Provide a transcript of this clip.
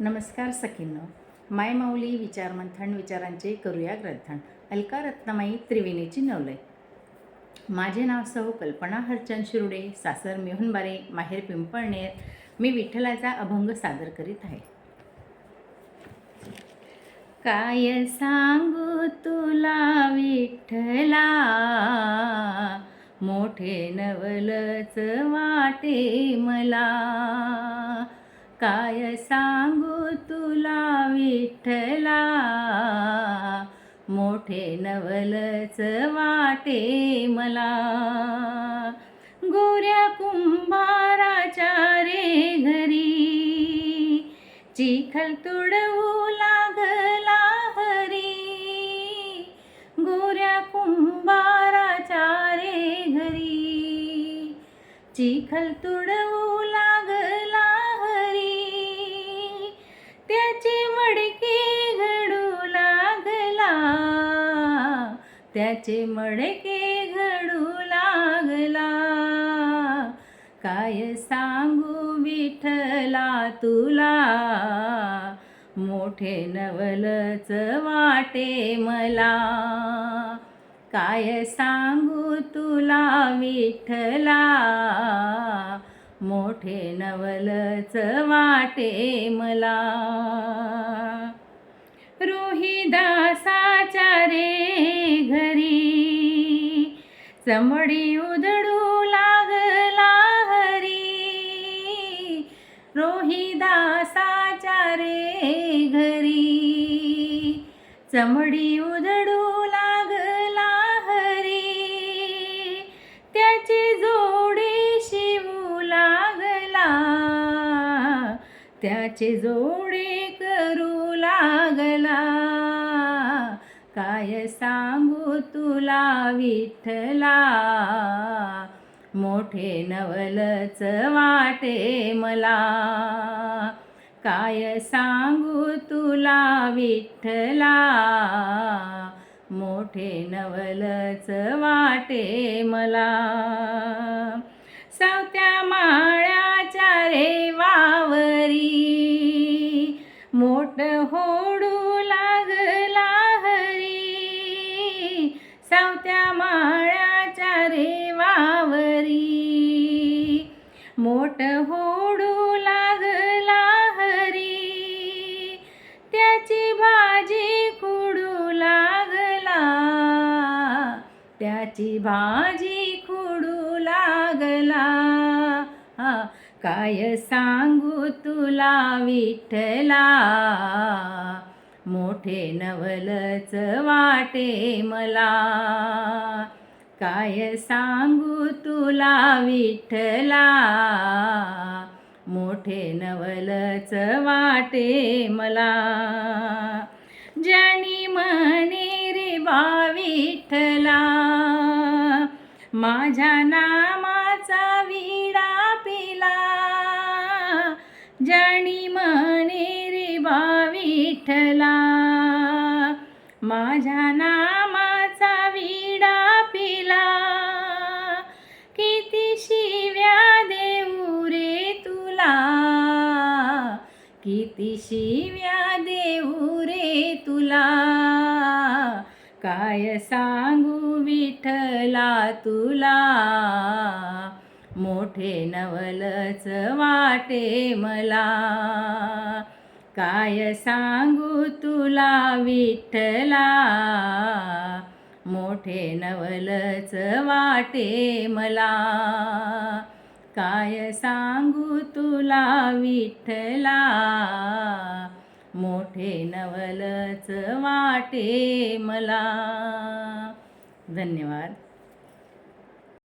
नमस्कार सखींनो. माय माऊली विचार मंथन विचारांचे करूया ग्रंथन. अलका रत्नमाई त्रिवेणीची नवलय. माझे नाव सौ कल्पना हरचंद शिरुडे सासर मिहुनबारे माहेर पिंपळनेर. मी विठ्ठलाचा अभंग सादर करीत आहे. काय सांगू तुला विठ्ठला? मोठे नवलच वाटे मला. काय सांगू तुला विठ्ठला? मोठे नवलच वाटे मला. गोऱ्या कुंभाराच्या रे घरी चिखल तुडवू लागला हरी. गोऱ्या कुंभाराच्या रे घरी चिखल तुडवू त्याचे मडके घडू लागला. काय सांगू विठला तुला? मोठे नवलच वाटे मला. काय सांगू तुला विठला मोठे नवलच वाटे मला. चमडी उधळू लागला हरी. रोहिदासाच्या रे घरी. चमडी उधळू लागला हरी. त्याची जोडी शिवू लागला. त्याचे जोडे करू लागला काय सांगू तुला विठ्ठला? मोठे नवलच वाटे मला. काय सांगू तुला विठ्ठला? मोठे नवलच वाटे मला. सावत्या माळ्या त्याची भाजी खुडू लागला. हा, काय सांगू तुला विठ्ठला? मोठे नवलच वाटे मला. काय सांगू तुला विठ्ठला? मोठे नवलच वाटे मला. माझ्या नामाचा विडा पिला. ज्यानी म्हणे रे बा विठला माझ्या नामाचा विडा पिला. किती शिव्या देऊ रे तुला. किती शिव्या देऊ रे तुला. काय सांगू विठला तुला? मोठे नवलच वाटे मला. काय सांगू तुला विठला मोठे नवलच वाटे मला. काय सांगू तुला विठला मोठे नवलच वाटे मला. धन्यवाद.